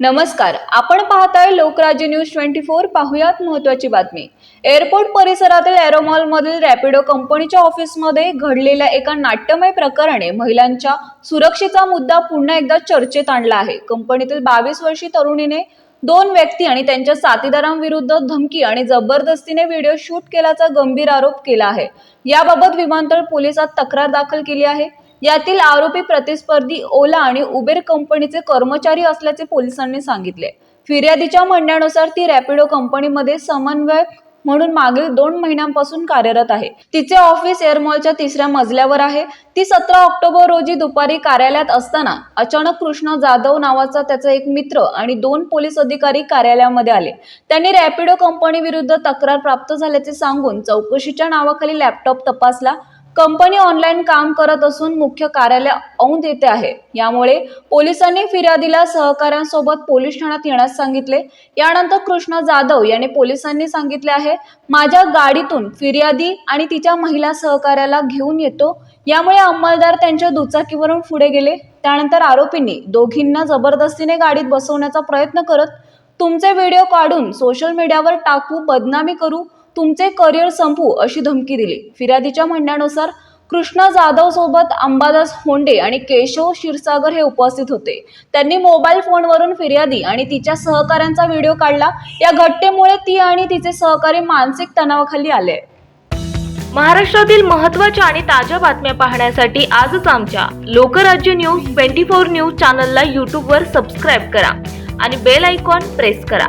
नमस्कार आपण पाहताय लोकराज्य न्यूज ट्वेंटी फोर पाहुयात महत्वाची बातमी. एअरपोर्ट परिसरातील एरोमॉलमधील रॅपिडो कंपनीच्या ऑफिसमध्ये घडलेल्या एका नाट्यमय प्रकरणे महिलांच्या सुरक्षेचा मुद्दा पुन्हा एकदा चर्चेत आणला आहे. कंपनीतील बावीस वर्षीय तरुणीने दोन व्यक्ती आणि त्यांच्या साथीदारांविरुद्ध धमकी आणि जबरदस्तीने व्हिडिओ शूट केल्याचा गंभीर आरोप केला आहे. याबाबत विमानतळ पोलिसात तक्रार दाखल केली आहे. यातील आरोपी प्रतिस्पर्धी ओला आणि उबेर कंपनीचे कर्मचारी असल्याचे पोलिसांनी सांगितले. फिर्यादीच्या म्हणण्यानुसार ती रॅपिडो कंपनीमध्ये समन्वयक म्हणून मागील दोन महिन्यांपासून कार्यरत आहे. तिचे ऑफिस एअरमॉलच्या तिसऱ्या मजल्यावर आहे. ती सतरा ऑक्टोबर रोजी दुपारी कार्यालयात असताना अचानक कृष्ण जाधव नावाचा त्याचा एक मित्र आणि दोन पोलीस अधिकारी कार्यालयामध्ये आले. त्यांनी रॅपिडो कंपनी विरुद्ध तक्रार प्राप्त झाल्याचे सांगून चौकशीच्या नावाखाली लॅपटॉप तपासला. कंपनी ऑनलाईन काम करत असून मुख्य कार्यालय औंध येथे आहे. यामुळे पोलिसांनी फिर्यादीला सहकाऱ्यांसोबत पोलीस ठाण्यात येण्यास सांगितले. यानंतर कृष्ण जाधव याने पोलिसांनी सांगितले आहे माझ्या गाडीतून फिर्यादी आणि तिच्या महिला सहकाऱ्याला घेऊन येतो. यामुळे अंमलदार त्यांच्या दुचाकीवरून पुढे गेले. त्यानंतर आरोपींनी दोघींना जबरदस्तीने गाडीत बसवण्याचा प्रयत्न करत तुमचे व्हिडिओ काढून सोशल मीडियावर टाकू बदनामी करू. तुमचे करिअर संपू अशी धमकी दिली. फिर्यादीच्या म्हणण्यानुसार कृष्णा जाधव सोबत अंबादास होंडे आणि केशव क्षीरसागर हे उपस्थित होते. त्यांनी मोबाईल फोनवरून फिर्यादी आणि तिच्या सहकाऱ्यांचा व्हिडिओ काढला. या घटनेमुळे ती आणि तिचे सहकारी मानसिक तणावाखाली आले. महाराष्ट्रातील महत्त्वाच्या आणि ताज्या बातम्या पाहण्यासाठी आजच आमच्या Lokrajya news twenty four news चॅनलला यूट्यूबवर सबस्क्राईब करा आणि बेल आयकॉन प्रेस करा.